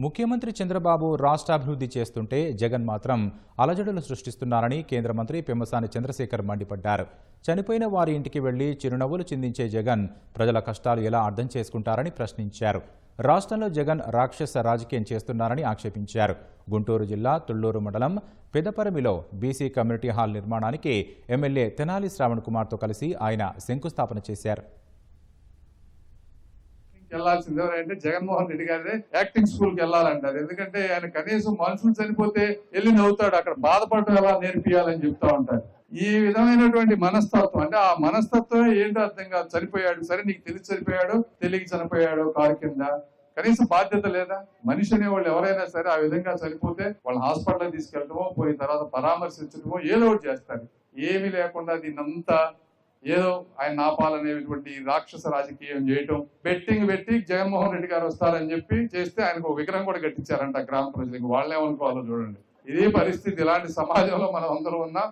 ముఖ్యమంత్రి చంద్రబాబు రాష్ట్రాభివృద్ధి చేస్తుంటే జగన్ మాత్రం అలజడులు సృష్టిస్తున్నారని కేంద్ర మంత్రి పెమ్మసాని చంద్రశేఖర్ మండిపడ్డారు. చనిపోయిన వారి ఇంటికి వెళ్ళి చిరునవ్వులు చిందించే జగన్ ప్రజల కష్టాలు ఎలా అర్థం చేసుకుంటారని ప్రశ్నించారు. రాష్ట్రంలో జగన్ రాక్షస రాజకీయం చేస్తున్నారని ఆక్షేపించారు. గుంటూరు జిల్లా తుళ్ళూరు మండలం పెదపరమిలో బీసీ కమ్యూనిటీ హాల్ నిర్మాణానికి ఎమ్మెల్యే తెనాలి శ్రావణ్ కుమార్తో కలిసి ఆయన శంకుస్థాపన చేశారు. వెళ్ళాల్సింది ఎవరంటే జగన్మోహన్ రెడ్డి గారి యాక్టింగ్ స్కూల్కి వెళ్ళాలంటారు. ఎందుకంటే ఆయన కనీసం మనుషులు చనిపోతే వెళ్ళి నవ్వుతాడు. అక్కడ బాధపడటం ఎలా నేర్పియాలని చెప్తా ఉంటారు. ఈ విధమైనటువంటి మనస్తత్వం అంటే ఆ మనస్తత్వమే ఏంటో అర్థం కాదు. చనిపోయాడు. సరే నీకు తెలిసి చనిపోయాడు. తెలియక చనిపోయాడు కారు కింద. కనీసం బాధ్యత లేదా? మనిషి అనేవాళ్ళు ఎవరైనా సరే ఆ విధంగా చనిపోతే వాళ్ళు హాస్పిటల్ తీసుకెళ్ళటమో పోయిన తర్వాత పరామర్శించడమో ఏదో ఒకటి చేస్తారు. ఏమీ లేకుండా దీన్నంతా ఏదో ఆయన నాపాలనేటువంటి రాక్షస రాజకీయం చేయటం బెట్టింగ్ పెట్టి జగన్మోహన్ రెడ్డి గారు వస్తారని చెప్పి చేస్తే ఆయనకు ఒక విగ్రహం కూడా కట్టించారంట గ్రామ ప్రజలకు. వాళ్ళేమనుకోవాలో చూడండి. ఇదే పరిస్థితి ఇలాంటి సమాజంలో మనం అందరూ ఉన్నాం